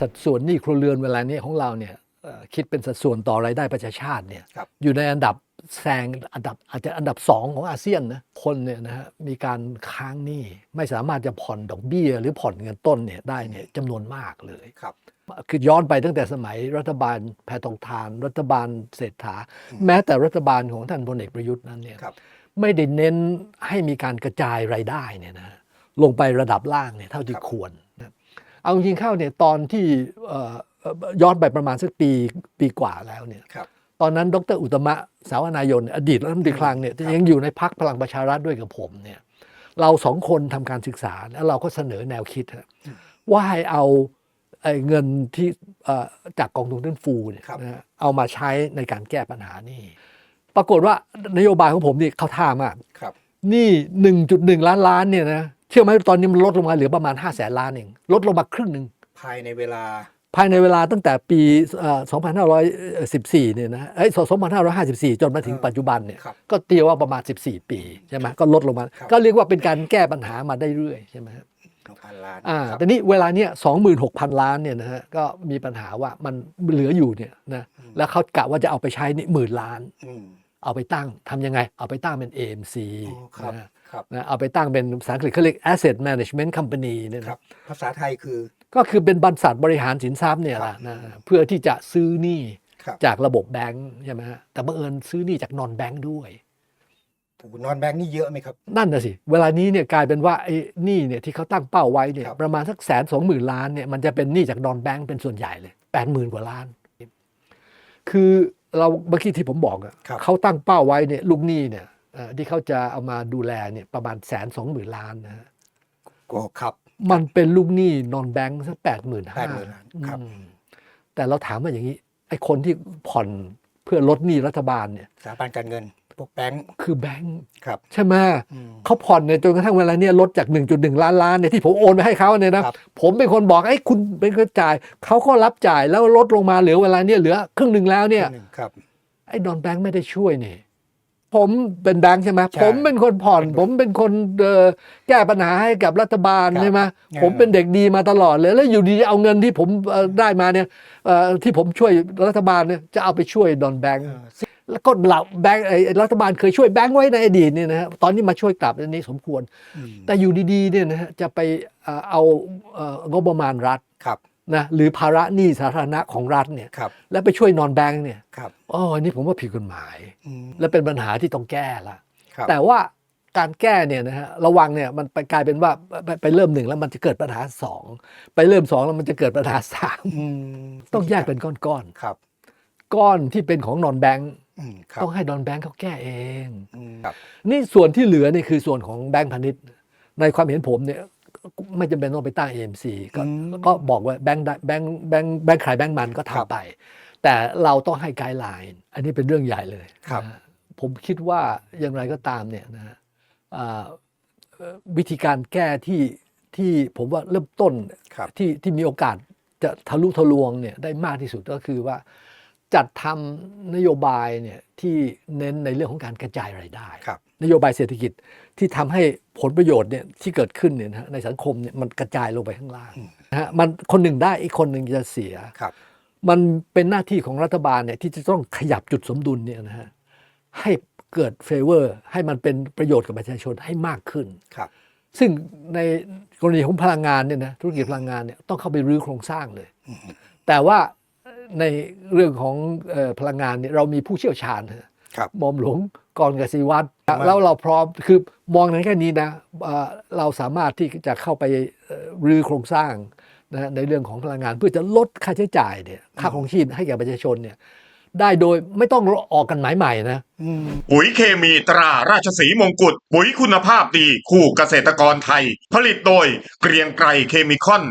สัดส่วนหนี้ครัวเรือนเวลานี้ของเราเนี่ยเอ่อคิดเป็นสัดส่วนต่อรายได้ประชาชาติเนี่ยครับอยู่ในอันดับแซงอันดับอาจจะอันดับสองของอาเซียนนะคนเนี่ยนะฮะมีการค้างหนี้ไม่สามารถจะผ่อนดอกเบี้ย หรือผ่อนเงินต้นเนี่ยได้เนี่ยจำนวนมากเลยครับคือย้อนไปตั้งแต่สมัยรัฐบาลแพทองทาน รัฐบาลเศรษฐา แม้แต่รัฐบาลของท่านพลเอกประยุทธ์นั้นเนี่ยครับไม่ได้เน้นให้มีการกระจายรายได้เนี่ยนะลงไประดับล่างเนี่ยเท่าที่ครับควรนะ เอาจริงๆเข้าเนี่ยตอนที่เอ่อเอ่อย้อนไปประมาณสักปีปีกว่าแล้วเนี่ยครับตอนนั้นดรอุตตมะสาวนายนอดีตรัฐมนตรีคลังเนี่ยครับยังอยู่ในพักพลังประชารัฐด้วยกับผมเนี่ยเราสองคนทำการศึกษาแล้วเราก็เสนอแนวคิดฮะว่าให้เอาไอ้เงินที่เอ่อจากกองทุนฟื้นฟูเนี่ยครับนะฮะเอามาใช้ในการแก้ปัญหานี่ ปรากฏว่านโยบายของผมนี่เข้าท่ามากครับนี่ 1.1 ล้านล้านเนี่ยนะเชื่อไหมตอนนี้มันลดลงมาเหลือประมาณ5 0 0แสนล้านเองลดลงมาครึ่งหนึ่งภายในเวลา ภายในเวลาตั้งแต่ปีเอ่อ2514 เนี่ยนะเอ้ย2554 จนมาถึงเออปัจจุบันเนี่ยครับก็เตียวว่าประมาณ 14 ปีใช่ไหมก็ลดลงมาครับก็เรียกว่าเป็นการแก้ปัญหามาได้เรื่อยใช่ไหมฮะหกพันล้านอ่าครับแต่นี้เวลาเนี้ย26,000ล้านเนี่ยนะฮะก็มีปัญหาว่ามันเหลืออยู่เนี่ยนะแล้วเขากะว่าจะเอาไปใช้นี่หมื่นล้านอืมเอาไปตั้งทำยังไง เอาไปตั้งเป็น AMC อ๋อครับนะครับ นะเอาไปตั้งเป็นภาษาอังกฤษเขาเรียก Asset Management Company เนี่ยครับนะภาษาไทยคือ ก็คือเป็นบรรษัทบริหารสินทรัพย์เนี่ยแหละนะเพื่อที่จะซื้อหนี้ครับจากระบบแบงก์ใช่ไหมฮะแต่บังเอิญซื้อหนี้จากนอนแบงก์ด้วยโอ้โหนอนแบงค์นี่เยอะไหมครับ นั่นน่ะสิ เวลานี้เนี่ยกลายเป็นว่าไอ้หนี้เนี่ยที่เขาตั้งเป้าไว้เนี่ยครับประมาณสักแสนสองหมื่นล้านเนี่ยมันจะเป็นหนี้จากนอนแบงก์เป็นส่วนใหญ่เลยแปดหมื่นกว่าล้าน คือเราเมื่อกี้ที่ผมบอกอะครับเขาตั้งเป้าไว้เนี่ยลูกหนี้เนี่ยเอ่อ ที่เขาจะเอามาดูแลเนี่ยประมาณแสนสองหมื่นล้านนะฮะก็ครับ มันเป็นลูกหนี้นอนแบงก์สักแปดหมื่นห้า80,000ล้านครับ แต่เราถามว่าอย่างนี้ ไอ้คนที่ผ่อนเพื่อลดหนี้รัฐบาลเนี่ยสถาบันการเงินพวกแบงค์คือแบงก์ครับ ใช่ไหมอืมเขาผ่อนเนี่ยจนกระทั่งเวลาเนี่ยลดจาก 1.1 ล้านล้านเนี่ยที่ผมโอนไปให้เขาเนี่ยนะครับผมเป็นคนบอกไอ้ยคุณเป็นคนจ่ายเขาก็รับจ่ายแล้วลดลงมาเหลือเวลาเนี่ยเหลือครึ่งหนึ่งแล้วเนี่ยหนึ่งครับไอ้นอนแบงค์ไม่ได้ช่วยนี่ ผมเป็นแบงค์ใช่ไหมใช่ผมเป็นคนผ่อน ผมเป็นคนเอ่อแก้ปัญหาให้กับรัฐบาลครับใช่ไหมเออผมเป็นเด็กดีมาตลอดเลย แล้วอยู่ดีเอาเงินที่ผมเอ่อได้มาเนี่ยเอ่อที่ผมช่วยรัฐบาลเนี่ยจะเอาไปช่วยนอนแบงค์เออแล้วก็เหล่าแบงค์ไอ้รัฐบาลเคยช่วยแบงค์ไว้ในอดีตเนี่ยนะฮะตอนนี้มาช่วยกลับอันนี้สมควรอืมแต่อยู่ดีๆเนี่ยนะฮะจะไปเอ่อเอาเอ่องบประมาณรัฐครับ นะหรือภาระหนี้สาธารณะของรัฐเนี่ยครับแล้วไปช่วยนอนแบงค์เนี่ยครับอ๋ออันนี้ผมว่าผิดกฎหมายอืมและเป็นปัญหาที่ต้องแก้ละครับแต่ว่าการแก้เนี่ยนะฮะระวังเนี่ยมันไปกลายเป็นว่าไปไปเริ่มหนึ่งแล้วมันจะเกิดปัญหาสองไปเริ่มสองแล้วมันจะเกิดปัญหาสามอืมต้องแยกเป็นก้อนครับๆก้อนที่เป็นของนอนแบงค์อืมครับต้องให้นอนแบงค์เขาแก้เองอืมครับนี่ส่วนที่เหลือเนี่ยคือส่วนของแบงก์พาณิชย์ ในความเห็นผมเนี่ย ไม่จำเป็นต้องไปตั้ง AMC ก็อืมก็บอกว่าแบงก์ได้แบงก์แบงก์แบงก์ขายแบงก์มันก็ครับทำไป แต่เราต้องให้ไกด์ไลน์อันนี้เป็นเรื่องใหญ่เลยครับนะฮะผมคิดว่าอย่างไรก็ตามเนี่ยนะฮะอ่าเอ่อวิธีการแก้ที่ที่ผมว่าเริ่มต้นครับที่ที่มีโอกาสจะทะลุทะลวงเนี่ยได้มากที่สุดก็คือว่าจัดทำนโยบายเนี่ยที่เน้นในเรื่องของการกระจายรายได้ครับ นโยบายเศรษฐกิจที่ทำให้ผลประโยชน์เนี่ยที่เกิดขึ้นเนี่ยนะฮะในสังคมเนี่ยมันกระจายลงไปข้างล่างนะฮะมันคนหนึ่งได้อีกคนหนึ่งจะเสียครับ มันเป็นหน้าที่ของรัฐบาลเนี่ยที่จะต้องขยับจุดสมดุลเนี่ยนะฮะให้เกิดเฟเวอร์ ให้มันเป็นประโยชน์กับประชาชนให้มากขึ้นครับ ซึ่งในกรณีของพลังงานเนี่ยนะธุรกิจพลังงานเนี่ยต้องเข้าไปรื้อโครงสร้างเลย แต่ว่าในเรื่องของเอ่อพลังงานเนี่ยเรามีผู้เชี่ยวชาญนะครับหมอมหลวง กรกสิวัตรมากแล้วเราพร้อมคือมองในแค่นี้นะเอ่อเราสามารถที่จะเข้าไปเอ่อรื้อโครงสร้างนะในเรื่องของพลังงานเพื่อจะลดค่าใช้จ่ายเนี่ยค่าของชีพให้แก่ประชาชนเนี่ยได้โดยไม่ต้องออกกันหมายใหม่นะอืมปุ๋ยเคมีตราราชสีมงกุฎปุ๋ยคุณภาพดีคู่เกษตรกรไทย ผลิตโดยเกรียงไกรเคมีคอน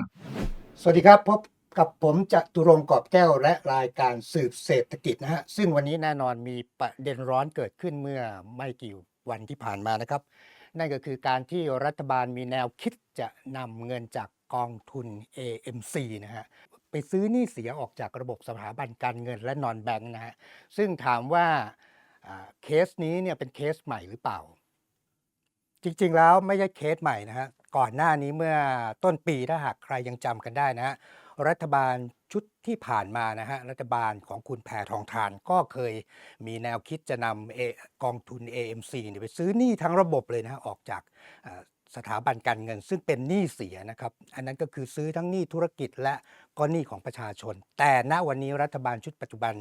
สวัสดีครับพบ กับผมจตุรงกอบแก้วและรายการสืบเศรษฐกิจนะฮะ ซึ่งวันนี้แน่นอนมีประเด็นร้อนเกิดขึ้นเมื่อไม่กี่วันที่ผ่านมานะครับ นั่นก็คือการที่รัฐบาลมีแนวคิดจะนำเงินจากกองทุน AMC นะฮะ ไปซื้อหนี้เสียออกจากระบบสถาบันการเงินและนอนแบงค์นะฮะ ซึ่งถามว่าอ่าเคสนี้เนี่ยเป็นเคสใหม่หรือเปล่า จริงๆแล้วไม่ใช่เคสใหม่นะฮะ ก่อนหน้านี้เมื่อต้นปีถ้าหากใครยังจำกันได้นะฮะ รัฐบาลชุดที่ผ่านมานะฮะรัฐบาลของคุณแพทองทานก็เคยมีแนวคิดจะนำกองทุน AMC เนี่ยไปซื้อหนี้ทั้งระบบเลยนะฮะออกจากสถาบันการเงินซึ่งเป็นหนี้เสียนะครับ อันนั้นก็คือซื้อทั้งหนี้ธุรกิจและก็หนี้ของประชาชน แต่ณวันนี้รัฐบาลชุดปัจจุบัน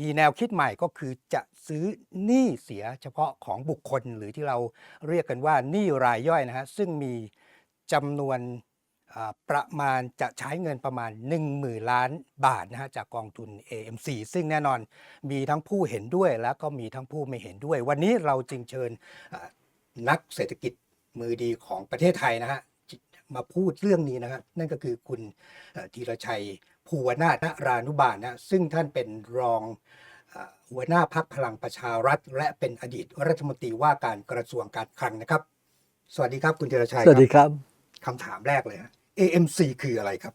มีแนวคิดใหม่ก็คือจะซื้อหนี้เสียเฉพาะของบุคคลหรือที่เราเรียกกันว่าหนี้รายย่อยนะฮะซึ่งมีจำนวน ประมาณจะใช้เงินประมาณ 1 0,000 ล้านบาทนะฮะจากกองทุน AMC ซึ่งแน่นอนมีทั้งผู้เห็นด้วยแล้วก็มีทั้งผู้ไม่เห็นด้วย วันนี้เราจึงเชิญอ่านักเศรษฐกิจมือดีของประเทศไทยนะฮะมาพูดเรื่องนี้นะครับนั่นก็คือคุณเอ่อธีรชัยภูวนาถนรานุบาลนะซึ่งท่านเป็นรองเอ่อหัวหน้าพักพลังประชารัฐ และเป็นอดีตรัฐมนตรีว่าการกระทรวงการคลังนะครับ สวัสดีครับคุณธีรชัย สวัสดีครับคำถามแรกเลยฮะ AMC คืออะไรครับ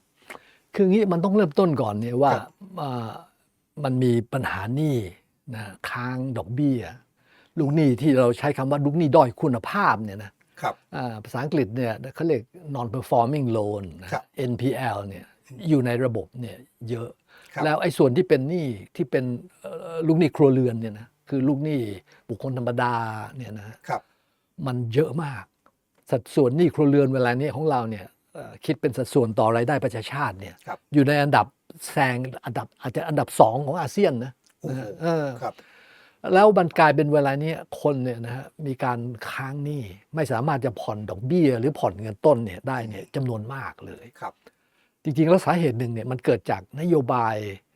คืองี้มันต้องเริ่มต้นก่อนเนี่ยว่าครับอ่ามันมีปัญหาหนี้นะค้างดอกเบี้ยลูกหนี้ที่เราใช้คำว่าลูกหนี้ด้อยคุณภาพเนี่ยนะครับอ่าภาษาอังกฤษเนี่ยเขาเรียก non performing loan นะครับ NPL เนี่ยอยู่ในระบบเนี่ยเยอะครับแล้วไอ้ส่วนที่เป็นหนี้ที่เป็นเอ่อลูกหนี้ครัวเรือนเนี่ยนะคือลูกหนี้บุคคลธรรมดาเนี่ยนะครับมันเยอะมาก สัดส่วนหนี้ครัวเรือนเวลานี้ของเราเนี่ยเอ่อ คิดเป็นสัดส่วนต่อรายได้ประชาชาติเนี่ยครับอยู่ในอันดับแซงอันดับอาจจะอันดับสองของอาเซียนนะโอ้โหเออครับแล้วมันกลายเป็นเวลานี้คนเนี่ยนะฮะมีการค้างหนี้ไม่สามารถจะผ่อนดอกเบี้ย หรือผ่อนเงินต้นเนี่ยได้เนี่ยจำนวนมากเลยครับ จริงๆแล้วสาเหตุหนึ่งเนี่ยมันเกิดจากนโยบายเอ่อ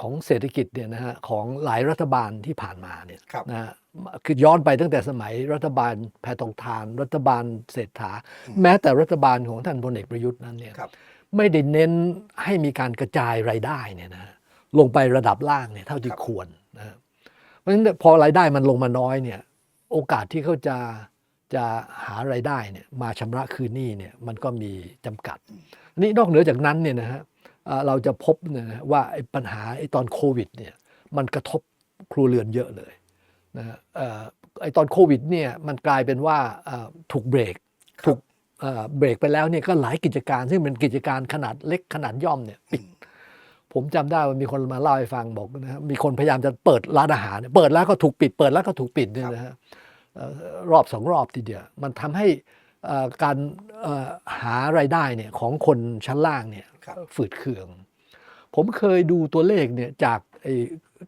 ของเศรษฐกิจเนี่ยนะฮะของหลายรัฐบาลที่ผ่านมาเนี่ยครับนะฮะคือย้อนไปตั้งแต่สมัยรัฐบาลแพทองทาน รัฐบาลเศรษฐา แม้แต่รัฐบาลของท่านพลเอกประยุทธ์นั้นเนี่ยครับไม่ได้เน้นให้มีการกระจายรายได้เนี่ยนะฮะลงไประดับล่างเนี่ยเท่าที่ครับควรนะฮะเพราะฉะนั้นพอรายได้มันลงมาน้อยเนี่ยโอกาสที่เขาจะจะหารายได้เนี่ยมาชำระคืนหนี้เนี่ยมันก็มีจำกัดนี่นอกเหนือจากนั้นเนี่ยนะฮะ เอ่อเราจะพบเนี่ยนะว่าไอ้ปัญหาไอ้ตอนโควิดเนี่ยมันกระทบครัวเรือนเยอะเลยนะฮะเอ่อไอ้ตอนโควิดเนี่ยมันกลายเป็นว่าเอ่อถูกเบรกครับถูกเอ่อเบรกไปแล้วเนี่ยก็หลายกิจการ ซึ่งเป็นกิจการขนาดเล็กขนาดย่อมเนี่ยปิดผมจำได้ว่ามีคนมาเล่าให้ฟังบอกนะฮะมีคนพยายามจะเปิดร้านอาหารเนี่ยเปิดแล้วก็ถูกปิด เปิดแล้วก็ถูกปิดเนี่ยนะฮะเอ่อรอบสองรอบทีเดียว มันทำให้เอ่อการเอ่อหารายได้เนี่ยของคนชั้นล่างเนี่ยครับ ฝืดเคือง ผมเคยดูตัวเลขเนี่ยจากไอ้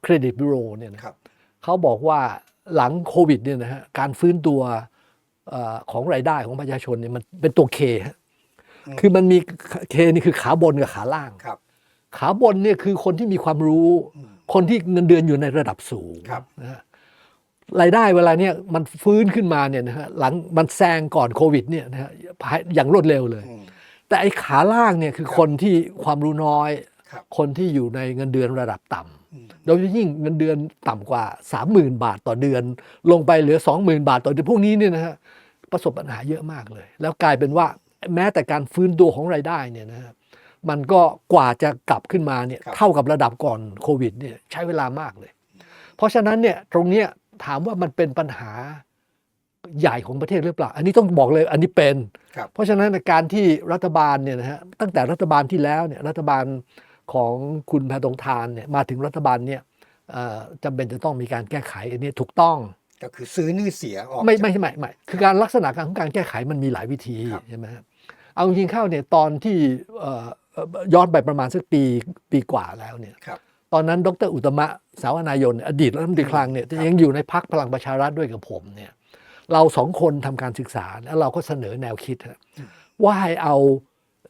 เครดิตบูโรเนี่ยนะครับเขาบอกว่าหลังโควิดเนี่ยนะฮะการฟื้นตัวเอ่อของรายได้ของประชาชนเนี่ยมันเป็นตัวเคฮะอืมคือมันมีเคนี่คือขาบนกับขาล่างครับ ขาบนเนี่ยคือคนที่มีความรู้อืมคนที่เงินเดือนอยู่ในระดับสูงครับนะฮะรายได้เวลาเนี่ยมันฟื้นขึ้นมาเนี่ยนะฮะหลังมันแซงก่อนโควิดเนี่ยนะฮะภายอย่างรวดเร็วเลยอืม แต่ไอ้ขาล่างเนี่ยคือครับคนที่ความรู้น้อยครับคนที่อยู่ในเงินเดือนระดับต่ำอืมโดยเฉพาะยิ่งเงินเดือนต่ำกว่า 30,000 บาทต่อเดือน ลงไปเหลือ 20,000 บาทต่อเดือนพวกนี้เนี่ยนะฮะประสบปัญหาเยอะมากเลย แล้วกลายเป็นว่าแม้แต่การฟื้นตัวของรายได้เนี่ยนะฮะมันก็กว่าจะกลับขึ้นมาเนี่ยครับเท่ากับระดับก่อนโควิดเนี่ยใช้เวลามากเลย เพราะฉะนั้นเนี่ยตรงเนี้ยถามว่ามันเป็นปัญหา ใหญ่ของประเทศหรือเปล่า อันนี้ต้องบอกเลยอันนี้เป็นครับเพราะฉะนั้นการที่รัฐบาลเนี่ยนะฮะตั้งแต่รัฐบาลที่แล้วเนี่ยรัฐบาลของคุณแพทองทานเนี่ยมาถึงรัฐบาลเนี่ยเอ่อจำเป็นจะต้องมีการแก้ไขอันนี้ถูกต้องก็คือซื้อหนี้เสียออกไม่จากไม่ใช่ไม่ไม่คือการลักษณะการของการแก้ไขมันมีหลายวิธีครับใช่ไหมครับเอาจริงๆเข้าเนี่ยตอนที่เอ่อเอ่อย้อนไปประมาณสักปีปีกว่าแล้วเนี่ยครับตอนนั้นดรอุตตมะสาวนายน อดีตรัฐมนตรีคลังเนี่ยครับยังอยู่ในพักพลังประชารัฐด้วยกับผมเนี่ย เราสองคนทำการศึกษา แล้วเราก็เสนอแนวคิดฮะว่าให้เอา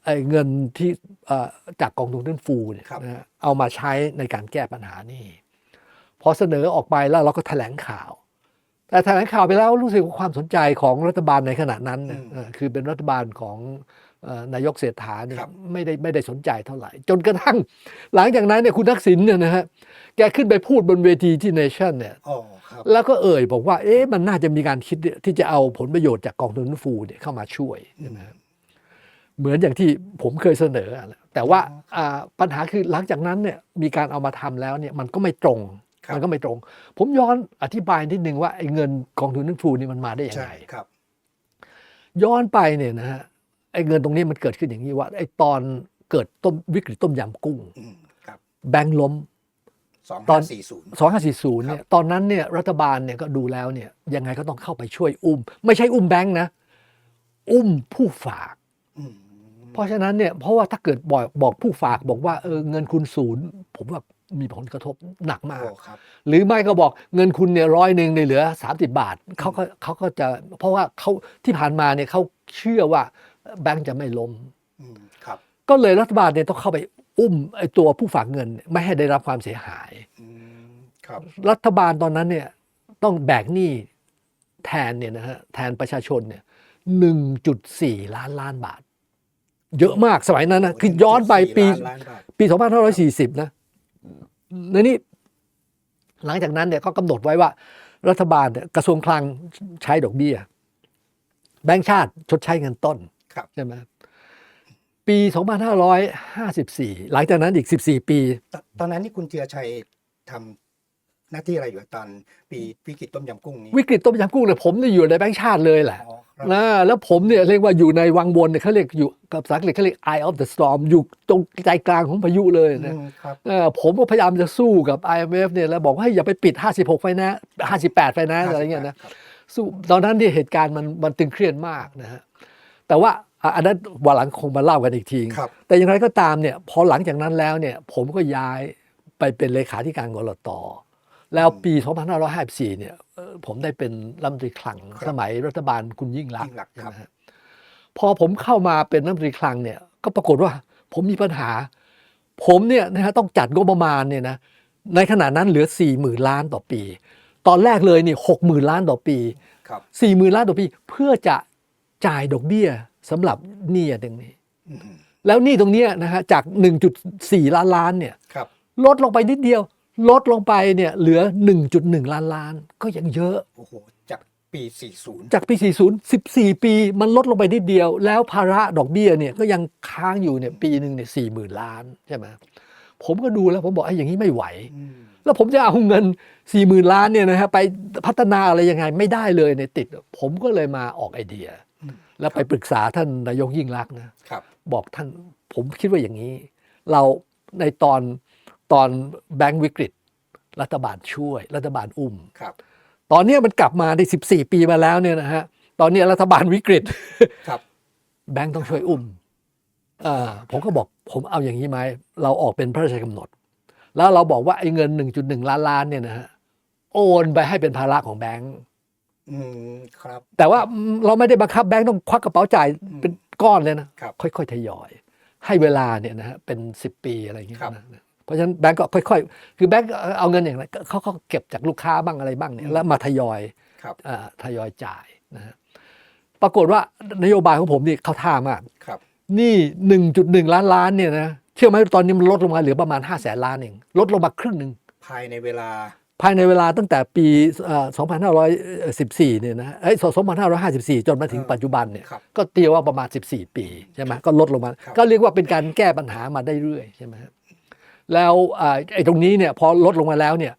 ไอ้เงินที่เอ่อจากกองทุนฟื้นฟูเนี่ยครับนะฮะเอามาใช้ในการแก้ปัญหานี่พอเสนอออกไปแล้วเราก็แถลงข่าว แต่แถลงข่าวไปแล้วรู้สึกว่าความสนใจของรัฐบาลในขณะนั้นเนี่ยอืมเอ่อคือเป็นรัฐบาลของเอ่อนายกเศรษฐาเนี่ยครับไม่ได้ไม่ได้สนใจเท่าไหร่ จนกระทั่ง หลังจากนั้นเนี่ยคุณทักษิณเนี่ยนะฮะแกขึ้นไปพูดบนเวทีที่เนชั่นเนี่ยอ๋อครับ แล้วก็เอ่ยบอกว่า เอ๊ะมันน่าจะมีการคิดที่จะเอาผลประโยชน์จากกองทุนฟื้นฟูเนี่ยเข้ามาช่วยใช่ไหมครับเหมือนอย่างที่ผมเคยเสนออะแหละแต่ว่าอ่าปัญหาคือหลังจากนั้นเนี่ยมีการเอามาทำแล้วเนี่ยมันก็ไม่ตรงครับมันก็ไม่ตรง ผมย้อนอธิบายนิดนึงว่าไอ้เงินกองทุนฟื้นฟูนี่มันมาได้ยังใช่ไงครับย้อนไปเนี่ยนะฮะไอ้เงินตรงนี้มันเกิดขึ้นอย่างนี้ว่าไอ้ตอนเกิดต้มวิกฤตต้มยำกุ้งอืมครับแบงค์ล้มสอง ตอห้านสี่ศูนย์2540เนี่ยตอนนั้นเนี่ยรัฐบาลเนี่ยก็ดูแล้วเนี่ยยังไงก็ต้องเข้าไปช่วยอุ้ม ไม่ใช่อุ้มแบงค์นะ อุ้มผู้ฝากเพราะฉะนั้นเนี่ยเพราะว่าถ้าเกิดบอกบอกผู้ฝากบอกว่าเออเงินคุณศูนย์ ผมว่ามีผลกระทบหนักมาก โอ้ครับหรือไม่ก็บอกเงินคุณเนี่ยร้อยหนึ่งเนี่ยเหลือ 30 บาทเขาก็เขาก็จะเพราะว่าเขาที่ผ่านมาเนี่ยเขาเชื่อว่าแบงก์จะไม่ล้ม อืมครับ ก็เลยรัฐบาลเนี่ยต้องเข้าไป อุ้มไอ้ตัวผู้ฝากเงิน ไม่ให้ได้รับความเสียหายอืมครับ รัฐบาลตอนนั้นเนี่ยต้องแบกหนี้แทนเนี่ยนะฮะแทนประชาชนเนี่ยหนึ่งจุดสี่ล้านล้านบาท เยอะมากสมัยนั้นนะคือย้อนไปปีล้านล้านบาท ปี 2540 นะในนี้ หลังจากนั้นเนี่ยก็กำหนดไว้ว่า รัฐบาลเนี่ยกระทรวงคลังใช้ดอกเบี้ย แบงก์ชาติชดใช้เงินต้นครับ ใช่ไหม ปี 2554 หลังจากนั้นอีก 14 ปีตตอนนั้นนี่คุณเจือชัยทำหน้าที่อะไรอยู่ตอนปีวิกฤตต้มยำกุ้งนี้วิกฤตต้มยำกุ้งเนี่ยผมเนี่ยอยู่ในแบงก์ชาติเลยแหละอ๋อครับนะแล้วผมเนี่ยเรียกว่าอยู่ในวังวนเนี่ยเขาเรียกอยู่กับภาษาอังกฤษเขาเรียก eye of the storm อยู่ตรงใจกลางของพายุเลยนะอืมครับเออผมก็พยายามจะสู้กับ IMF เนี่ยแล้วบอกว่าให้อย่าไปปิด 56 ไฟแนนซ์58 ไฟแนนซ์อะไรเงี้ยนะครับสู้ตอนนั้นที่เหตุการณ์มันมันตึงเครียดมากนะฮะแต่ว่า อะอันนั้นวันหลังคงมาเล่ากันอีกทีครับแต่อย่างไรก็ตามเนี่ยพอหลังจากนั้นแล้วเนี่ยผมก็ย้ายไปเป็นเลขาธิการกรตแล้วปี 2554 เนี่ยเอ่อผมได้เป็นรัฐมนตรีคลังครับสมัยรัฐบาลคุณยิ่งรักษยิ่ณ์งรักษณ์ครับนะฮะพอผมเข้ามาเป็นรัฐมนตรีคลังเนี่ยก็ปรากฏว่าผมมีปัญหา ผมเนี่ยนะฮะต้องจัดงบประมาณเนี่ยนะในขณะนั้นเหลือ 4 0,000 ล้านต่อปี ตอนแรกเลยนี่60,000ล้านต่อปีครับสี่หมื่นล้านต่อปี เพื่อจะจ่ายดอกเบี้ย สำหรับหนี้อันนี้อืมแล้วหนี้ตรงเนี้ยนะฮะจาก 1.4 ล้านล้านเนี่ยครับลดลงไปนิดเดียว ลดลงไปเนี่ยเหลือ 1.1 ล้านล้าน ก็ยังเยอะโอ้โหจากปีสี่ศูนย์จากปี 40 14 ปีมันลดลงไปนิดเดียว แล้วภาระดอกเบี้ยเนี่ยก็ยังค้างอยู่เนี่ยปีหนึ่งเนี่ยสี่หมื่นล้านใช่ไหมผมก็ดูแล้วผมบอกไอ้อย่างนี้ไม่ไหว แล้วผมจะเอาเงิน4ี่หมื่นล้านเนี่ยนะฮะไปพัฒนาอะไรยังไงไม่ได้เลยในยติด ผมก็เลยมาออกไอเดียอืม แล้วไปปรึกษาท่านนายกยิ่งรักษณ์นะครับ บอกท่านผมคิดว่าอย่างนี้ เราในตอนตอนแบงก์วิกฤต รัฐบาลช่วย รัฐบาลอุ้ม ครับ ตอนเนี้ยมันกลับมาได้14 ปีมาแล้วเนี่ยนะฮะตอนเนี้ยรัฐบาลวิกฤต ครับ แบงก์ต้องช่วยอุ้มอ่าผมก็บอกผมเอาอย่างนี้ไหมเราออกเป็นพระราชกำหนด แล้วเราบอกว่าไอ้เงิน 1.1 ล้านล้านเนี่ยนะฮะโอนไปให้เป็นภาระของแบงก์ อืมครับ แต่ว่าเราไม่ได้บังคับแบงก์ต้องควักกระเป๋าจ่ายเป็นก้อนเลยนะ ครับ ค่อยๆทยอย ให้เวลาเนี่ยนะฮะเป็น10ปีอะไรอย่างเงี้ยครับ นะเพราะฉะนั้นแบงก์ก็ค่อยๆ คือแบงก์เอาเงินอย่างไรเขาเขาเก็บจากลูกค้าบ้างอะไรบ้างเนี่ยแล้วมาทยอยครับอ่าทยอยจ่ายนะฮะปรากฏว่านโยบายของผมนี่เขาท่ามาก ครับนี่ 1.1 ล้านล้านเนี่ยนะ เชื่อไหมตอนนี้มันลดลงมาเหลือประมาณ5 0 0แสนล้านเอง ลดลงมาครึ่งหนึ่งภายในเวลา ภายในเวลาตั้งแต่ปีเอ่อ2514 เนี่ยนะเอ้ย2554 จนมาถึงอ่าปัจจุบันเนี่ย ครับก็ตีว่าประมาณ 14 ปีใช่ไหมก็ลดลงมา ครับ ก็เรียกว่าเป็นการแก้ปัญหามาได้เรื่อยใช่ไหมฮะแล้วอ่าไอ้ตรงนี้เนี่ยพอลดลงมาแล้วเนี่ย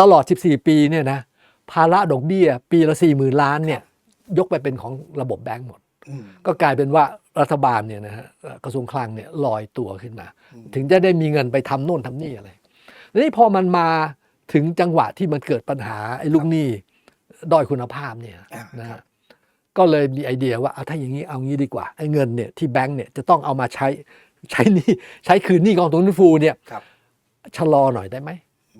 ตลอด 14 ปีเนี่ยนะ ภาระดอกเบี้ย ปีละ 40,000 ล้านเนี่ย ยกไปเป็นของระบบแบงก์หมด อืม ก็กลายเป็นว่ารัฐบาลเนี่ยนะฮะเอ่อกระทรวงคลังเนี่ยลอยตัวขึ้นมา อืม ถึงจะได้มีเงินไปทำโน่นทำนี่อะไรนี่พอมันมา ถึงจังหวะที่มันเกิดปัญหาไอ้ลูกหนี้ด้อยคุณภาพเนี่ยอ่านะครัฮะบก็เลยมีไอเดียว่าเอาถ้าอย่างนี้เอางี้ดีกว่าไอ้เงินเนี่ยที่แบงก์เนี่ยจะต้องเอามาใช้ใช้หนี้ใช้คืนหนี้กองทุนฟื้นฟูเนี่ยครับชะลอหน่อยได้ไหม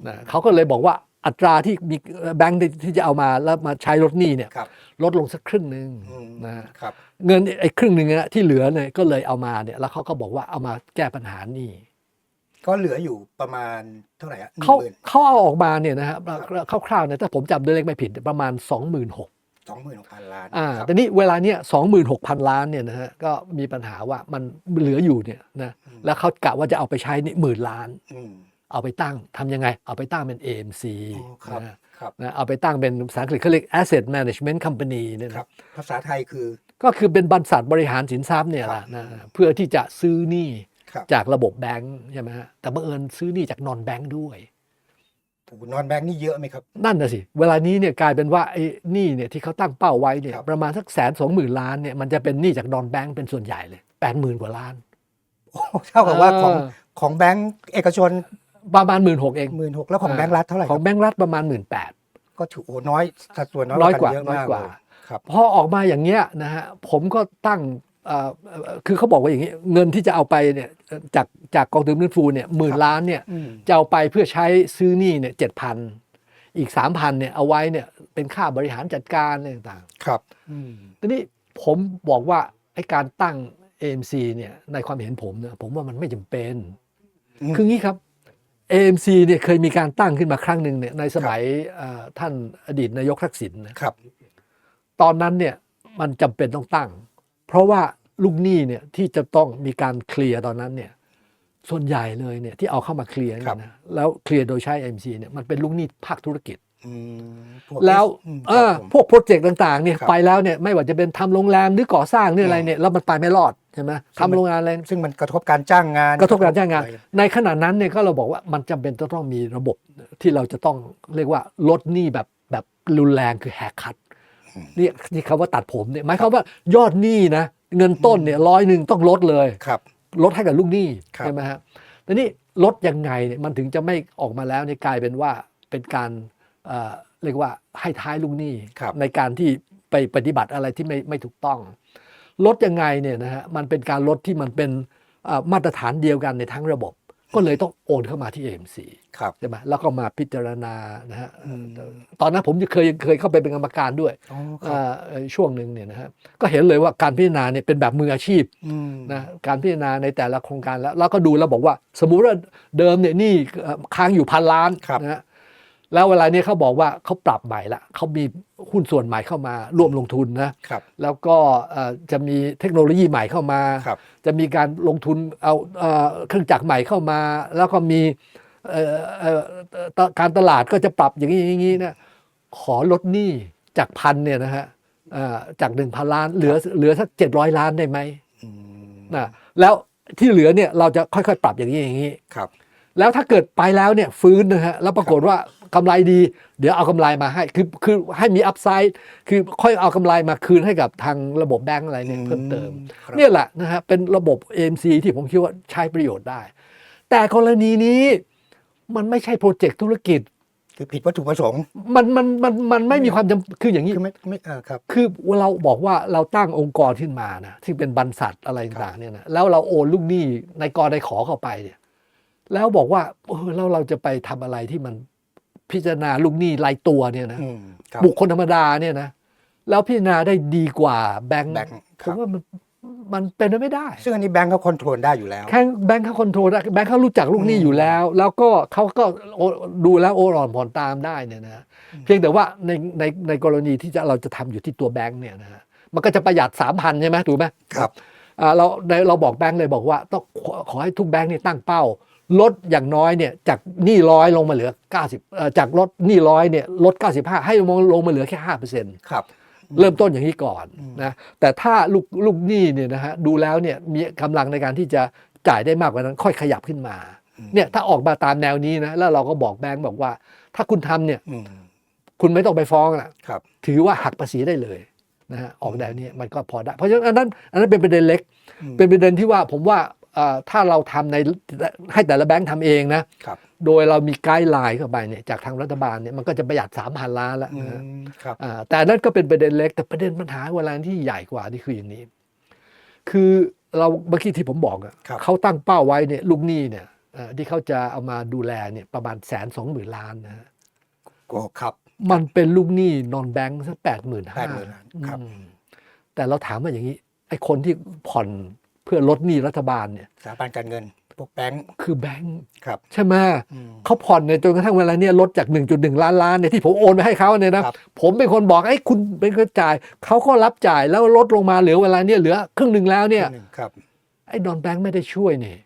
นะเขาก็เลยบอกว่าอัตราที่มีแบงก์ที่จะเอามาแล้วมาใช้ลดหนี้เนี่ยครับลดลงสักครึ่งหนึ่งอืมนะฮะครับเงินไอ้ครึ่งหนึ่งนะที่เหลือเนี่ยก็เลยเอามาเนี่ยแล้วเขาก็บอกว่าเอามาแก้ปัญหานี่ ก็เหลืออยู่ประมาณเท่าไหร่อะหนึ่งเขาหมื่นเขาเอาออกมาเนี่ยนะครับคร่าวๆเนี่ยถ้าผมจำด้วยเลขไม่ผิดประมาณ 26,000 สองหมื่นหกพันล้านอ่าครับ แต่นี้เวลาเนี้ย26,000ล้านเนี่ยนะฮะก็มีปัญหาว่ามันเหลืออยู่เนี่ยนะแล้วเขากะว่าจะเอาไปใช้นี่หมื่นล้าน อืมเอาไปตั้งทำยังไง เอาไปตั้งเป็น AMC อ๋อครับนะ ครับนะเอาไปตั้งเป็นภาษาอังกฤษเขาเรียก Asset Management Company เนี่ยครับนะภาษาไทยคือ ก็คือเป็นบรรษัทบริหารสินทรัพย์เนี่ยแหละนะเพื่อที่จะซื้อหนี้ครับ จากระบบแบงค์ใช่ไหมฮะแต่บังเอิญซื้อหนี้จากนอนแบงค์ด้วยโอ้โหนอนแบงค์นี่เยอะไหมครับ นั่นน่ะสิ เวลานี้เนี่ยกลายเป็นว่าไอ้หนี้เนี่ยที่เขาตั้งเป้าไว้เนี่ยครับประมาณสักแสนสองหมื่นล้านเนี่ยมันจะเป็นหนี้จากนอนแบงค์เป็นส่วนใหญ่เลยแปดหมื่นกว่าล้านโอ้เท่ากับว่าของเออของแบงก์เอกชนประมาณหมื่นหกเองหมื่นหกแล้วของแบงก์รัฐเท่าไหร่ขคอรังบแบงก์รัฐประมาณหมื่นแปดก็ถือโอ้น้อยสัดส่วนน้อยน้อยกว่าเยอะน้อยมากกว่าเลยครับพอออกมาอย่างเงี้ยนะฮะผมก็ตั้งเอ่อเอ่อ คือเขาบอกว่าอย่างนี้ เงินที่จะเอาไปเนี่ยจากจากกองทุนฟื้นฟูเนี่ยหมื่นล้านเนี่ยอืมจะเอาไปเพื่อใช้ซื้อหนี้เนี่ยเจ็ดพันอีกสามพันเนี่ยเอาไว้เนี่ยเป็นค่าบริหารจัดการอะไรต่างครับอืมๆทีนี้ผมบอกว่าไอ้การตั้ง AMC เนี่ยในความเห็นผมเนี่ยผมว่ามันไม่จำเป็นอืมคืองี้ครับ AMC เนี่ยเคยมีการตั้งขึ้นมาครั้งหนึ่งเนี่ยในสมัยเอ่อท่านอดีตนายกทักษิณนะครับ ตอนนั้นเนี่ยมันจำเป็นต้องตั้ง เพราะว่าลูกหนี้เนี่ยที่จะต้องมีการเคลียร์ตอนนั้นเนี่ยส่วนใหญ่เลยเนี่ยที่เอาเข้ามาเคลียร์เนี่ยนะแล้วเคลียร์โดยใช้ MC เนี่ยมันเป็นลูกหนี้ภาคธุรกิจอืมพกแล้วอืมเออครับผมพวกโปรเจกต์ต่างๆเนี่ยครับไปแล้วเนี่ยไม่ว่าจะเป็นทำโรงแรมหรือก่อสร้างหรืออะไรเนี่ยแล้วมันไปไม่รอดใช่ไหมซึ่งมันทำโรงงานอะไรซึ่งมันกระทบการจ้างงาน กระทบการจ้างงานอะไรในขณะนั้นเนี่ยก็เราบอกว่ามันจำเป็นต้องมีระบบที่เราจะต้องเรียกว่าลดหนี้แบบแบบรุนแรงคือแหกคัด นี่นี่คำว่าตัดผมเนี่ยหมายความว่ายอดหนี้นะเงินต้นเนี่ยร้อยหนึ่งต้องลดเลยครับลดให้กับลูกหนี้ครับใช่ไหมฮะแต่นี่ลดยังไงเนี่ยมันถึงจะไม่ออกมาแล้วเนี่ยกลายเป็นว่าเป็นการเอ่อเรียกว่าให้ท้ายลูกหนี้ครับในการที่ไปปฏิบัติอะไรที่ไม่ไม่ถูกต้อง ลดยังไงเนี่ยนะฮะมันเป็นการลดที่มันเป็นเอ่อมาตรฐานเดียวกันในทั้งระบบ ก็เลยต้องโอนเข้ามาที่ AMC ครับใช่ไหมแล้วก็มาพิจารณานะฮะอืมตอนนั้นผมเคยเคยเข้าไปเป็นกรรมการด้วยอ๋อคเอ่รับอเอ่อช่วงหนึ่งเนี่ยนะฮะก็เห็นเลยว่าการพิจารณาเนี่ยเป็นแบบมืออาชีพอืมนะการพิจารณาในแต่ละโครงการแล้วแล้วก็ดูแล้วบอกว่า สมมุติว่าเดิมเนี่ยหนี่เอ่อค้างอยู่พันล้านครับนะฮะ แล้วเวลาเนี้เขาบอกว่าเขาปรับใหม่ละเขามีหุ้นส่วนใหม่เข้ามาร่วมลงทุนนะครับแล้วก็เอ่อจะมีเทคโนโลยีใหม่เข้ามาครับจะมีการลงทุนเอาเอ่อเครื่องจักรใหม่เข้ามา แล้วก็มีเอ่อเอ่อเอ่อการตลาดก็จะปรับอย่างนี้อย่างนี้นะขอลดหนี้จากพันเนี่ยนะฮะเอ่อจากหนึ่งพันล้านเหลือเหลือสักเจ็ดร้อยล้านได้ไหมอืมนะแล้วที่เหลือเนี่ยเราจะค่อยๆ ปรับอย่างนี้อย่างนี้ครับ แล้วถ้าเกิดไปแล้วเนี่ยฟื้นนะฮะแล้วปรากฏว่า กำไรดี เดี๋ยวเอากำไรมาให้คือคือให้มีอัพไซด์คือค่อยเอากำไรมาคืนให้กับทางระบบแบงก์อะไรเนี่ยเพิ่มเติม ครับ เนี่ยแหละนะฮะเป็นระบบ AMC ที่ผมคิดว่าใช้ประโยชน์ได้ แต่กรณีนี้มันไม่ใช่โปรเจกต์ธุรกิจ คือผิดวัตถุประสงค์มันมันมันมันไม่มีความจำคืออย่างนี้ คือไม่ไม่เออครับ คือเราบอกว่าเราตั้งองค์กรขึ้นมานะที่เป็นบรรษัทอะไรต่างๆเนี่ยนะแล้วเราโอนลูกหนี้ในกรในขอเข้าไปเนี่ยแล้วบอกว่าเออแล้วเราจะไปทำอะไรที่มัน พิจารณาลูกหนี้รายตัวเนี่ยนะอืมครับบุคคลธรรมดาเนี่ยนะแล้วพิจารณาได้ดีกว่าแบงค์แบงค์คผรับมว่ามันมันเป็นไปไม่ได้ ซึ่งอันนี้แบงก์เขาคอนโทรลได้อยู่แล้ว แค่แบงค์เขาคอนโทรลได้แบงค์เขารู้จักลูกหนี้อยู่แล้ว แล้วก็เขาก็โอดูแล้วโอรอนผ่อนตามได้เนี่ยนะเพียงแต่ว่าในในในกรณีที่จะเราจะทำอยู่ที่ตัวแบงค์เนี่ยนะฮะมันก็จะประหยัดสามพันใช่ไหมถูกไหมครับ อ่าเราในเราบอกแบงค์เลยบอกว่าต้องขอขอให้ทุกแบงค์นี่ตั้งเป้า ลดอย่างน้อยเนี่ยจากหนี้ร้อยลงมาเหลือ 90เอ่อจากลดหนี้ร้อยเนี่ยลด 95 ให้ลงลงมาเหลือแค่5เปอร์เซ็นต์ครับเริ่มต้นอย่างนี้ก่อนอืมนะแต่ถ้าลูกลูกหนี้เนี่ยนะฮะดูแล้วเนี่ยมีกำลังในการที่จะจ่ายได้มากกว่านั้น ค่อยขยับขึ้นมาเนี่ยถ้าออกมาตามแนวนี้นะแล้วเราก็บอกแบงค์บอกว่า ถ้าคุณทำเนี่ยอืมคุณไม่ต้องไปฟ้องละครับถือว่าหักภาษีได้เลยนะฮะออกแนวนี้มันก็พอได้ เพราะฉะนั้นอันนั้นอันนั้นเป็นประเด็นเล็กอืมเป็นประเด็นที่ว่าผมว่าเอ่อ ถ้าเราทำในให้แต่ละแบงค์ทำเองนะครับโดยเรามีไกด์ไลน์เข้าไปเนี่ยจากทางรัฐบาลเนี่ยมันก็จะประหยัด3ามพันล้านแล้วอืนะฮะมครับอ่าแต่อันนั้นก็เป็นประเด็นเล็ก แต่ประเด็นปัญหาเวลาที่ใหญ่กว่านี่คืออย่างนี้ คือเราเมื่อกี้ที่ผมบอกอะครับเขาตั้งเป้าไว้เนี่ยลูกหนี้เนี่ยเอ่อที่เขาจะเอามาดูแลเนี่ยประมาณแสนสองหมื่นล้านนะฮะโอ้ครับ มันเป็นลูกหนี้นอนแบงค์สักแปดหมื่นห้า80,000ล้านครับแต่เราถามว่าอย่างนี้ไอ้คนที่ผ่อนเพื่อลดหนี้รัฐบาลเนี่ยสถาบันการเงินพวกแบงก์คือแบงค์ครับ ใช่ไหมอืมเขาผ่อนเนี่ยจนกระทั่งเวลาเนี่ยลดจาก 1.1 ล้านล้านเนี่ยที่ผมโอนไปให้เขาเนี่ยนะครับผมเป็นคนบอกไอ้ยคุณเป็นคนจ่ายเขาก็รับจ่ายแล้วลดลงมาเหลือเวลาเนี่ยเหลือครึ่งหนึ่งแล้วเนี่ยหนึ่งครับไอ้ดอนแบงค์ไม่ได้ช่วยนี่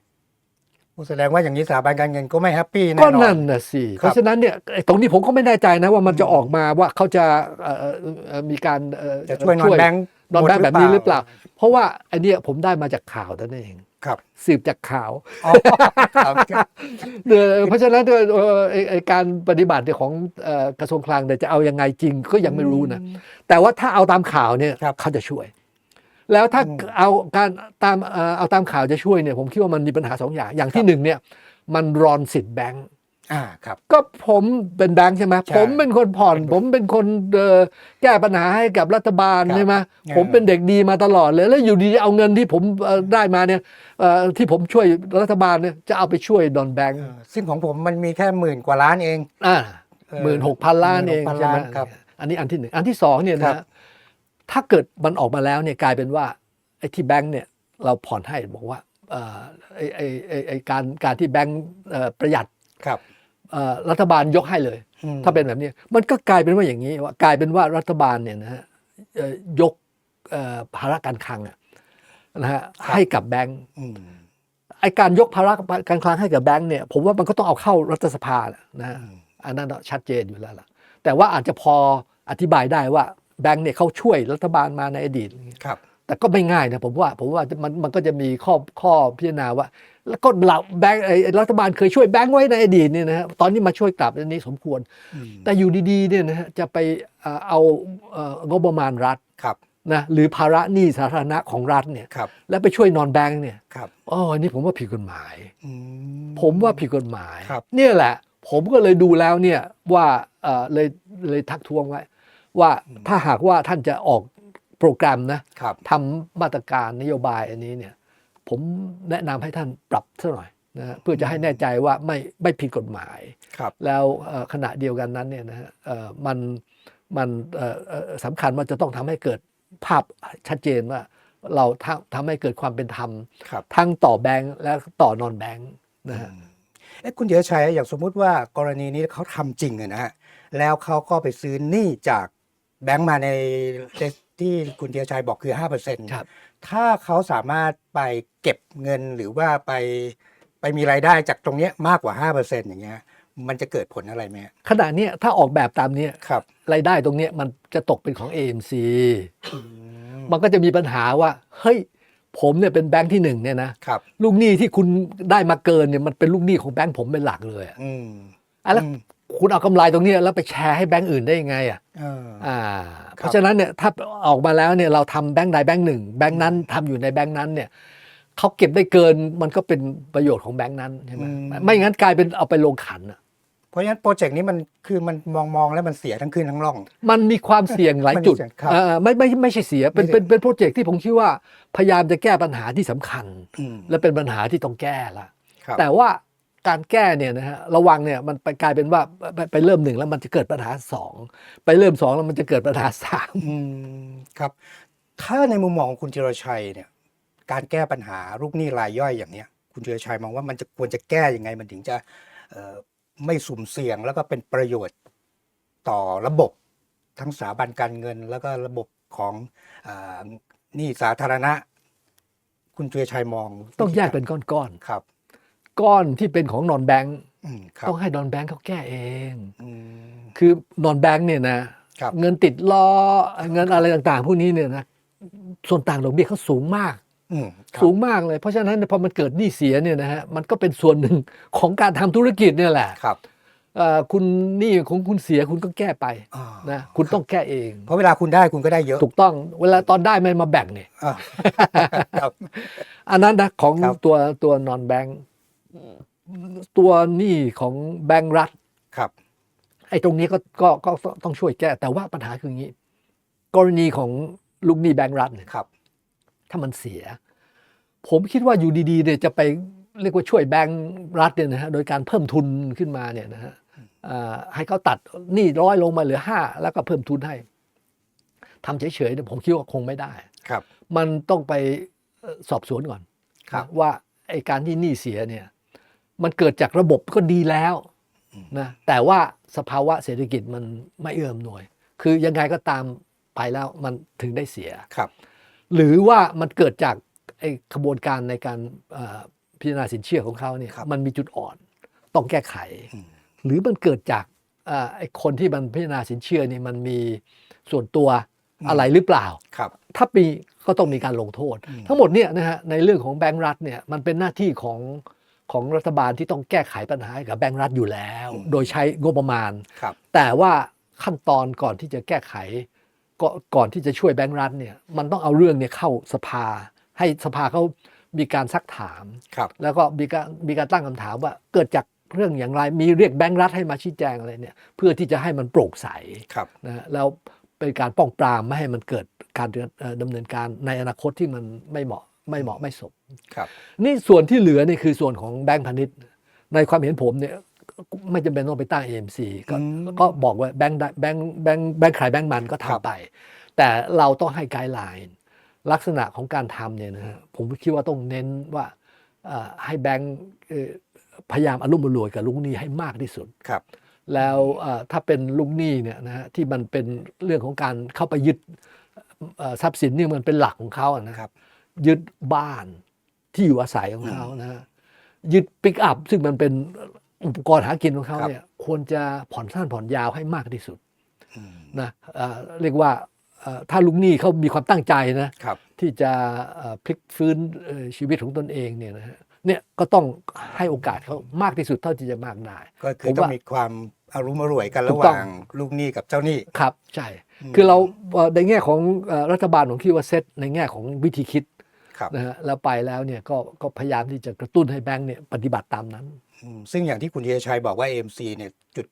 แสดงว่าอย่างนี้สถาบันการเงินก็ไม่แฮปปี้แน่นก็อนนั่นน่ะสิครับเพราะฉะนั้นเนี่ยไอ้ตรงนี้ผมก็ไม่แน่ใจนะว่ามันจะออกมาว่าเขาจะเอ่อเอ่อเอ่อมีการเอ่อจะช่วยนอนแบงก์ นอนแบงค์แบบนี้หรือเปล่า เพราะว่าอันเนี้ยผมได้มาจากข่าวนั่นเองครับสืบจากข่าวอ๋อครับเออเพราะฉะนั้นเอ่อไอ้ไอ้การปฏิบัติเนี่ยของเอ่อกระทรวงคลังเนี่ยจะเอายังไงจริงก็ยังไม่รู้นะ แต่ว่าถ้าเอาตามข่าวเนี่ยครับเขาจะช่วย แล้วถ้าอืมเอาการตามเอ่อเอาตามข่าวจะช่วยเนี่ยผมคิดว่ามันมีปัญหาสองอย่าง อย่างที่หนึ่งเนี่ยมันรอนสิทธิ์แบงก์ อ่าครับ ก็ผมเป็นแบงค์ใช่ไหมใช่ผมเป็นคนผ่อน ผมเป็นคนเอ่อแก้ปัญหาให้กับรัฐบาลครับใช่ไหมเออผมเป็นเด็กดีมาตลอดเลย แล้วอยู่ดีเอาเงินที่ผมเอ่อได้มาเนี่ยเอ่อที่ผมช่วยรัฐบาลเนี่ยจะเอาไปช่วยดอนแบงค์เออซึ่งของผมมันมีแค่หมื่นกว่าล้านเอง อ่าเออหมื่นหกพันล้านเอง16,000ใช่ไหมล้านครับอันนี้อันที่หนึ่งอันที่สองเนี่ยครันะบ ถ้าเกิดมันออกมาแล้วเนี่ยกลายเป็นว่าไอ้ที่แบงค์เนี่ยเราผ่อนให้บอกว่าเอ่อไอ้ไอ้ไอ้ไอ้การการที่แบงค์เอ่อประหยัด ครับเอ่อรัฐบาลยกให้เลยอืมถ้าเป็นแบบนี้มันก็กลายเป็นว่าอย่างนี้ว่ากลายเป็นว่ารัฐบาลเนี่ยนะฮะเอ่อยกเอ่อภาระการคลังอะนะฮะให้กับแบงก์อืมไอการยกภาระการคลังให้กับแบงก์เนี่ยผมว่ามันก็ต้องเอาเข้ารัฐสภาแหละนะฮะอืมอันนั้นชัดเจนอยู่แล้วล่ะแต่ว่าอาจจะพออธิบายได้ว่าแบงก์เนี่ยเขาช่วยรัฐบาลมาในอดีตครับ แต่ก็ไม่ง่ายนะผมว่าผมว่ามันมันก็จะมีข้อข้อพิจารณาว่า แล้วก็เหล่าแบงก์ไอ้รัฐบาลเคยช่วยแบงก์ไว้ในอดีตเนี่ยนะฮะตอนนี้มาช่วยกลับอันนี้สมควรอืมแต่อยู่ดีๆเนี่ยนะฮะจะไปเอ่อเอาเอ่องบประมาณรัฐครับนะหรือภาระหนี้สาธารณะของรัฐเนี่ยครับแล้วไปช่วยนอนแบงก์เนี่ยครับอ๋ออันนี้ผมว่าผิดกฎหมายอืผมว่าผิดกฎหมายครับเนี่ยแหละ ผมก็เลยดูแล้วเนี่ยว่าเอ่อเลยเลยทักท้วงไว้ว่าถ้าหากว่าท่านจะออก โปรแกรมนะครับทำมาตรการนโยบายอันนี้เนี่ยผมแนะนำให้ท่านปรับซะหน่อยนะฮะเพื่อจะให้แน่ใจว่าไม่ไม่ผิดกฎหมายครับแล้วเอ่อขณะเดียวกันนั้นเนี่ยนะฮะเอ่อมันมันเอ่อเอ่อสำคัญว่าจะต้องทำให้เกิดภาพชัดเจนว่าเราทำทำให้เกิดความเป็นธรรมครับทั้งต่อแบงก์และต่อนอนแบงก์นะฮะเอ๊ะคุณเดียชัยอย่างสมมุติว่ากรณีนี้เขาทำจริงอะนะฮะแล้วเขาก็ไปซื้อหนี้จากแบงก์มาใน ที่คุณเดียชัยบอกคือห้าเปอร์เซ็นต์ครับ ถ้าเขาสามารถไปเก็บเงินหรือว่าไปไปมีรายได้จากตรงเนี้ยมากกว่าห้าเปอร์เซ็นต์อย่างเงี้ยมันจะเกิดผลอะไรไหมฮะขณะเนี้ยถ้าออกแบบตามเนี้ยครับ รายได้ตรงเนี้ยมันจะตกเป็นของ AMC อืมมันก็จะมีปัญหาว่า เฮ้ย ผมเนี่ยเป็นแบงค์ที่หนึ่งเนี่ยนะครับ ลูกหนี้ที่คุณได้มาเกินเนี่ยมันเป็นลูกหนี้ของแบงค์ผมเป็นหลักเลยอะอืมอะแล้วอืม คุณเอากำไรตรงเนี้ยแล้วไปแชร์ให้แบงค์อื่นได้ยังไงอะเอออ่า เพราะฉะนั้นเนี่ยถ้าออกมาแล้วเนี่ยเราทำแบงค์ใดแบงค์หนึ่งแบงค์นั้นทำอยู่ในแบงค์นั้นเนี่ยเขาเก็บได้เกินมันก็เป็นประโยชน์ของแบงค์นั้นใช่ไหมไม่งั้นกลายเป็นเอาไปลงขันอะเพราะฉะนั้นโปรเจกต์นี้มันคือมันมองมองแล้วมันเสียทั้งขึ้นทั้งล่อง มันมีความเสี่ยงหลายจุดมันมีเสี่ยงครับเอ่อไม่ไม่ไม่ใช่เสียเป็นไม่ใช่เป็นเป็นโปรเจกต์ที่ผมคิดว่าพยายามจะแก้ปัญหาที่สำคัญอืมและเป็นปัญหาที่ต้องแก้ละครับแต่ว่า การแก้เนี่ยนะฮะระวังเนี่ยมันไปกลายเป็นว่าไปไปเริ่มหนึ่งแล้วมันจะเกิดปัญหาสองไปเริ่มสองแล้วมันจะเกิดปัญหาสามอืมครับ ถ้าในมุมมองของคุณจิรชัยเนี่ย การแก้ปัญหาลูกหนี้รายย่อยอย่างเนี้ย คุณจิรชัยมองว่ามันจะควรจะแก้ยังไงมันถึงจะเอ่อไม่สุ่มเสี่ยงแล้วก็เป็นประโยชน์ต่อระบบทั้งสถาบันการเงิน แล้วก็ระบบของอาหนี้สาธารณะ คุณจิรชัยมอง ต้องแยกเป็นก้อนครับๆ ก้อนที่เป็นของนอนแบงก์อืมครับต้องให้นอนแบงก์เขาแก้เองอืมคือนอนแบงก์เนี่ยนะครับเงินติดล้อเงินอะไรต่างๆ พวกนี้เนี่ยนะส่วนต่างดอกเบี้ยเขาสูงมากอืมครับสูงมากเลย เพราะฉะนั้นพอมันเกิดหนี้เสียเนี่ยนะฮะมันก็เป็นส่วนหนึ่งของการทำธุรกิจเนี่ยแหละครับเอ่อคุณหนี้ของคุณเสียคุณก็แก้ไปอ่านะคุณต้องแก้เอง เพราะเวลาคุณได้คุณก็ได้เยอะ ถูกต้อง เวลาตอนได้ไม่มาแบ่งเนี่ยอ่าครับอันนั้นนะของครับตัวตัวนอนแบงก์ ตัวหนี้ของแบงก์รัฐครับ ไอ้ตรงนี้ก็ก็ก็ต้องช่วยแก้ แต่ว่าปัญหาคืออย่างนี้ กรณีของลูกหนี้แบงก์รัฐเนี่ยครับ ถ้ามันเสีย ผมคิดว่าอยู่ดีๆเนี่ยจะไปเรียกว่าช่วยแบงก์รัฐเนี่ยนะฮะโดยการเพิ่มทุนขึ้นมาเนี่ยนะฮะอ่าให้เขาตัดหนี้ร้อยลงมาเหลือห้าแล้วก็เพิ่มทุนให้ทำเฉยๆเนี่ยผมคิดว่าคงไม่ได้ครับ มันต้องไปเอ่อสอบสวนก่อนครับว่าไอ้การที่หนี้เสียเนี่ย มันเกิดจากระบบก็ดีแล้วนะแต่ว่าสภาวะเศรษฐกิจมันไม่เอื้อมหน่วย คือยังไงก็ตามไปแล้วมันถึงได้เสียครับ หรือว่ามันเกิดจากไอ้ขบวนการในการเอ่อพิจารณาสินเชื่อของเขาเนี่ยครับมันมีจุดอ่อนต้องแก้ไขอืมหรือมันเกิดจากเอ่อไอ้คนที่มันพิจารณาสินเชื่อนี่มันมีส่วนตัวอะไรหรือเปล่าครับ ถ้ามีก็ต้องมีการลงโทษอืมทั้งหมดเนี่ยนะฮะในเรื่องของแบงก์รัฐเนี่ยมันเป็นหน้าที่ของ ของรัฐบาลที่ต้องแก้ไขปัญหาให้กับแบงก์รัฐอยู่แล้ว โดยใช้งบประมาณครับแต่ว่าขั้นตอนก่อนที่จะแก้ไขก็ก่อนที่จะช่วยแบงก์รัฐเนี่ยมันต้องเอาเรื่องเนี่ยเข้าสภา ให้สภาเขามีการซักถามครับแล้วก็มีการมีการตั้งคำถามว่าเกิดจากเรื่องอย่างไร มีเรียกแบงก์รัฐให้มาชี้แจงอะไรเนี่ยเพื่อที่จะให้มันโปร่งใสครับนะฮะแล้วเป็นการป้องปรามไม่ให้มันเกิดการเอ่อดำเนินการในอนาคตที่มันไม่เหมาะ ไม่เหมาะไม่สมครับ นี่ส่วนที่เหลือนี่คือส่วนของแบงก์พาณิชย์ ในความเห็นผมเนี่ยไม่จำเป็นต้องไปตั้ง AMC ก็อืมก็บอกว่าแบงก์ได้แบงก์แบงก์แบงก์ขายแบงก์มันก็ครับทำไป แต่เราต้องให้ไกด์ไลน์ลักษณะของการทำเนี่ยนะฮะผมคิดว่าต้องเน้นว่าเอ่อให้แบงก์เอ่อพยายามอารมณ์รวยกับลูกหนี้ให้มากที่สุดครับ แล้วเอ่อถ้าเป็นลูกหนี้เนี่ยนะฮะที่มันเป็นเรื่องของการเข้าไปยึดเอ่อทรัพย์สินนี่มันเป็นหลักของเขาอะนะครับ ยึดบ้านที่อยู่อาศัยของเขานะฮะยึดปิกอัพซึ่งมันเป็นอุปกรณ์หากินของเขาครับ เนี่ยควรจะผ่อนสั้นผ่อนยาวให้มากที่สุดอืมนะเอ่อเรียกว่าเอ่อถ้าลูกหนี้เขามีความตั้งใจนะ ครับ ที่จะเอ่อพลิกฟื้นเอ่อชีวิตของตนเองเนี่ยนะฮะเนี่ยก็ต้องให้โอกาสเขามากที่สุดเท่าที่จะมากได้ ก็คือผมต้องว่ามีความอารุมอร่วยกันถูระกหต้อง ว่างลูกหนี้กับเจ้าหนี้ ครับ ใช่ อืม คือเราเอ่อในแง่ของเอ่อรัฐบาลของคิดว่าเซตในแง่ของวิธีคิดครับ นะฮะแล้วไปแล้วเนี่ยก็ก็พยายามที่จะกระตุ้นให้แบงก์เนี่ยปฏิบัติตามนั้น อืมซึ่งอย่างที่คุณเยชัยบอกว่า AMC เนี่ยจุด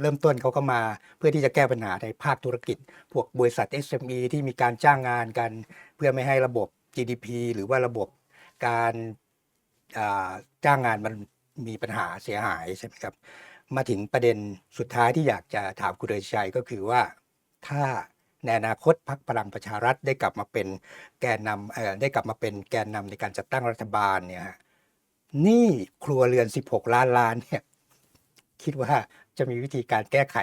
เริ่มต้นเขาก็มาเพื่อที่จะแก้ปัญหาในภาคธุรกิจ พวกบริษัท SME ที่มีการจ้างงานกัน เพื่อไม่ให้ระบบ GDP หรือว่าระบบการอ่าจ้างงานมันมีปัญหาเสียหายใช่ไหมครับ มาถึงประเด็นสุดท้ายที่อยากจะถามคุณเยชัยก็คือว่าถ้า ในอนาคตพรรคพลังประชารัฐได้กลับมาเป็นแกนนำเอ่อได้กลับมาเป็นแกนนำในการจัดตั้งรัฐบาลเนี่ยฮะหนี่ครัวเรือน 16 ล้านล้านเนี่ยคิดว่าจะมีวิธีการแก้ไข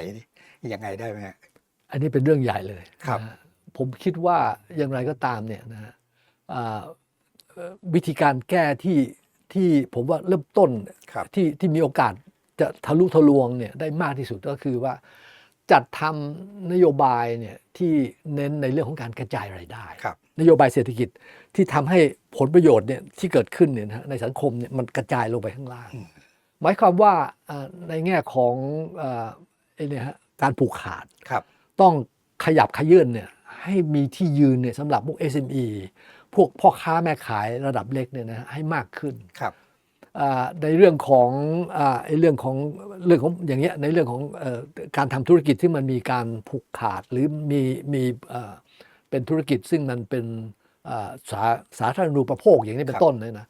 ยังไงได้ไหมฮะอันนี้เป็นเรื่องใหญ่เลยครับนะฮะผมคิดว่าอย่างไรก็ตามเนี่ยนะฮะอ่าเอ่อวิธีการแก้ที่ที่ผมว่าเริ่มต้นครับที่ที่มีโอกาสจะทะลุทะลวงเนี่ยได้มากที่สุดก็คือว่า จัดทำนโยบายเนี่ยที่เน้นในเรื่องของการกระจายรายได้ครับนโยบายเศรษฐกิจที่ทำให้ผลประโยชน์เนี่ยที่เกิดขึ้นเนี่ยนะฮะในสังคมเนี่ยมันกระจายลงไปข้างล่างอืมหมายความว่าเอ่อในแง่ของเอ่อไอ้เนี่ยฮะการผูกขาดครับต้องขยับขยื่นเนี่ยให้มีที่ยืนเนี่ยสำหรับพวก SME พวกพ่อค้าแม่ขายระดับเล็กเนี่ยนะฮะให้มากขึ้นครับอ่า ในเรื่องของอ่าไอ้เรื่องของเรื่องของอย่างเงี้ยในเรื่องของเอ่อการทำธุรกิจที่มันมีการผูกขาดหรือมีมีเอ่อเป็นธุรกิจซึ่งมันเป็นอ่าสาสาธารณูปโภคอย่างนี้เป็ครันบต้นเลยนะ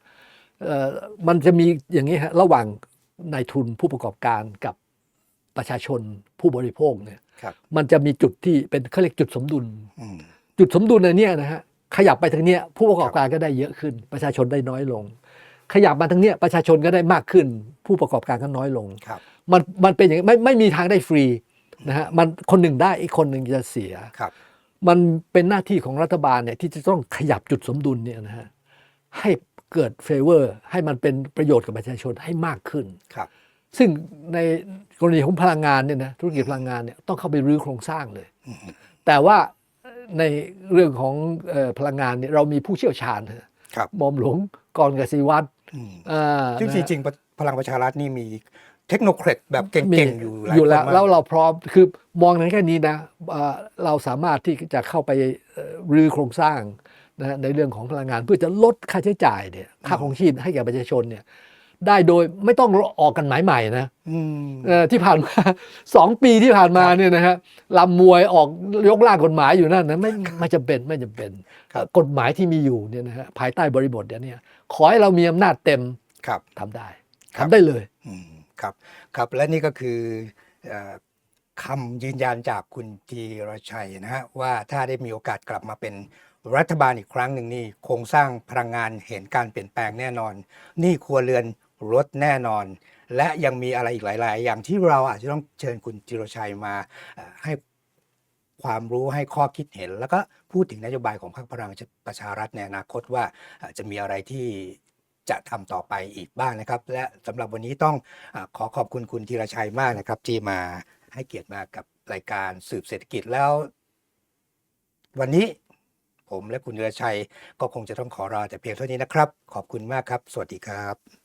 เอ่อมันจะมีอย่างนี้ฮะระหว่างนายทุนผู้ประกอบการกับประชาชนผู้บริโภคเนี่ยครับมันจะมีจุดที่เป็นเขาเรียกจุดสมดุลอืมจุดสมดุลในเนี้ยนะฮะขยับไปทางเนี้ยผู้ประกอบการก็ได้เยอะขึ้น ประชาชนได้น้อยลง ขยับมาทางเนี้ยประชาชนก็ได้มากขึ้น ผู้ประกอบการก็น้อยลงครับ มันมันเป็นอย่างนี้ไม่ไม่มีทางได้ฟรีนะฮะมันคนหนึ่งได้อีกคนหนึ่งจะเสียครับ มันเป็นหน้าที่ของรัฐบาลเนี่ยที่จะต้องขยับจุดสมดุลเนี่ยนะฮะให้เกิดเฟเวอร์ ให้มันเป็นประโยชน์กับประชาชนให้มากขึ้นครับ ซึ่งในกรณีของพลังงานเนี่ยนะธุรกิจพลังงานเนี่ยต้องเข้าไปรื้อโครงสร้างเลยอืมแต่ว่าในเรื่องของเอ่อพลังงานเนี่ยเรามีผู้เชี่ยวชาญฮะครับหมอมหลวงกรกสิวัตรอืมอ่า ซึ่งจนะฮะริงๆพลังประชารัฐนี่มีเทคโนแครดแบบเก่มีงๆ อยู่หลายอยู่คนแล้วมากแล้วเราพร้อมคือมองในแค่นี้นะเอ่อเราสามารถที่จะเข้าไปเอ่อรื้อโครงสร้างนะฮะในเรื่องของพลังงานเพื่อจะลดค่าใช้จ่ายเนี่ยค่าของชีพให้แก่ประชาชนเนี่ย ได้โดยไม่ต้องออกกันหมายใหม่นะอืมเอ่อที่ผ่านมาสองปีที่ผ่านมาเนี่ยนะฮะลำมวยออกยกร่างกฎหมายอยู่นั่นนะไม่ไม่จำเป็นไม่จำเป็นครับกฎหมายที่มีอยู่เนี่ยนะฮะภายใต้บริบทเนี่ยเนี่ยขอให้เรามีอำนาจเต็มครับทำได้ครัทำบได้เลยอืมครับครับและนี่ก็คือเอ่อคำยืนยันจากคุณธีรชัยนะฮะว่าถ้าได้มีโอกาสกลับมาเป็นรัฐบาลอีกครั้งหนึ่งนี่โครงสร้างพลังงานเห็นการเปลี่ยนแปลงแน่นอนหนี่ครัวเรือน ลดแน่นอน และยังมีอะไรอีกหลาย ๆ อย่างที่เราอาจจะต้องเชิญคุณธีรชัยมาให้ความรู้ให้ข้อคิดเห็น แล้วก็พูดถึงนโยบายของพรรคพลังประชารัฐในอนาคตว่าจะมีอะไรที่จะทำต่อไปอีกบ้างนะครับ และสำหรับวันนี้ต้องอขอขอบคุณคุณธีรชัยมากนะครับ ที่มาให้เกียรติมากับรายการสืบเศรษฐกิจแล้ว วันนี้ผมและคุณธีรชัยก็คงจะต้องขอลาแต่เพียงเท่านี้นะครับ ขอบคุณมากครับ สวัสดีครับ